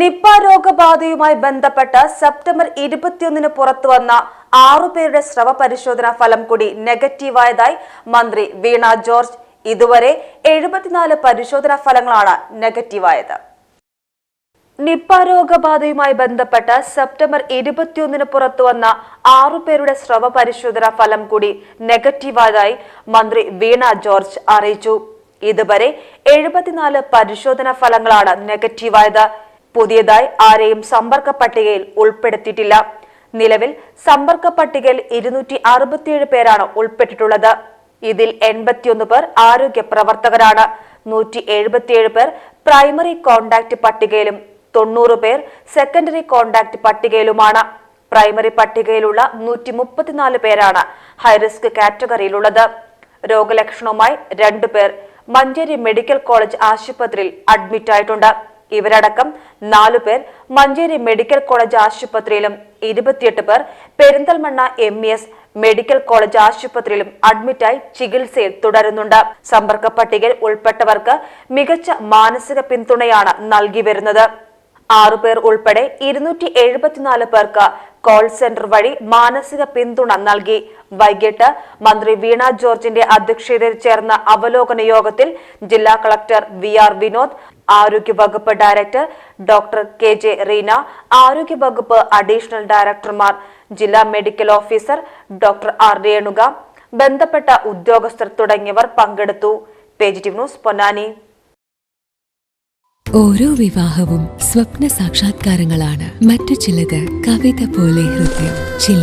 Nipah രോഗബാധയുമായി ബന്ധപ്പെട്ട് September ഇരുപത്തിയൊന്നിന് പുറത്തുവന്ന ആറുപേരുടെ സ്രവ പരിശോധനാ ഫലം കൂടി നെഗറ്റീവായതായി മന്ത്രി വീണ ജോർജ്. ഇതുവരെ എഴുപത്തിനാല് പരിശോധനാ ഫലങ്ങളാണ് നെഗറ്റീവായത്. നിപ്പ രോഗബാധയുമായി ബന്ധപ്പെട്ട് സെപ്റ്റംബർ ഇരുപത്തിയൊന്നിന് പുറത്തുവന്ന ആറുപേരുടെ സ്രവ പരിശോധനാ ഫലം കൂടി നെഗറ്റീവായതായി മന്ത്രി വീണ ജോർജ് അറിയിച്ചു. ഇതുവരെ എഴുപത്തിനാല് പരിശോധനാ ഫലങ്ങളാണ് നെഗറ്റീവായത്. പുതിയതായി ആരെയും സമ്പർക്ക പട്ടികയിൽ ഉൾപ്പെടുത്തിയിട്ടില്ല. നിലവിൽ സമ്പർക്ക പട്ടികയിൽ ഇരുന്നൂറ്റി അറുപത്തിയേഴ് പേരാണ് ഉൾപ്പെട്ടിട്ടുള്ളത്. ഇതിൽ എൺപത്തിയൊന്ന് പേർ ആരോഗ്യ പ്രവർത്തകരാണ്. നൂറ്റി എഴുപത്തിയേഴ് പേർ പ്രൈമറി കോണ്ടാക്ട് പട്ടികയിലും തൊണ്ണൂറ് പേർ സെക്കൻഡറി കോണ്ടാക്ട് പട്ടികയിലുമാണ്. പ്രൈമറി പട്ടികയിലുള്ള നൂറ്റി മുപ്പത്തിനാല് പേരാണ് ഹൈറിസ്ക് കാറ്റഗറിയിലുള്ളത്. രോഗലക്ഷണവുമായി രണ്ടു പേർ മഞ്ചേരി മെഡിക്കൽ കോളേജ് ആശുപത്രിയിൽ അഡ്മിറ്റ് ആയിട്ടുണ്ട് ഇവരടക്കം നാലു പേർ മഞ്ചേരി മെഡിക്കൽ കോളേജ് ആശുപത്രിയിലും ഇരുപത്തിയെട്ട് പേർ Perinthalmanna M S medical college ആശുപത്രിയിലും അഡ്മിറ്റായി ചികിത്സയിൽ തുടരുന്നുണ്ട്. സമ്പർക്ക പട്ടികയിൽ ഉൾപ്പെട്ടവർക്ക് മികച്ച മാനസിക പിന്തുണയാണ് നൽകി വരുന്നത്. ആറുപേർ ഉൾപ്പെടെ ഇരുന്നൂറ്റി എഴുപത്തിനാല് പേർക്ക് കോൾ സെന്റർ വഴി മാനസിക പിന്തുണ നൽകി. വൈകിട്ട് മന്ത്രി വീണ ജോർജിന്റെ അധ്യക്ഷതയിൽ ചേർന്ന അവലോകന യോഗത്തിൽ ജില്ലാ കളക്ടർ വി ആർ വിനോദ് ആരോഗ്യവകുപ്പ് director doctor K J Reena ആരോഗ്യവകുപ്പ് അഡീഷണൽ ഡയറക്ടർമാർ ജില്ലാ medical officer doctor R Renuka ബന്ധപ്പെട്ട ഉദ്യോഗസ്ഥർ തുടങ്ങിയവർ പങ്കെടുത്തു. പേജിറ്റീവ് ന്യൂസ് പൊന്നാനി. ഓരോ വിവാഹവും സ്വപ്ന സാക്ഷാത്കാരങ്ങളാണ്. മറ്റു ചിലത് കവിത പോലെ ഹൃദയം ചില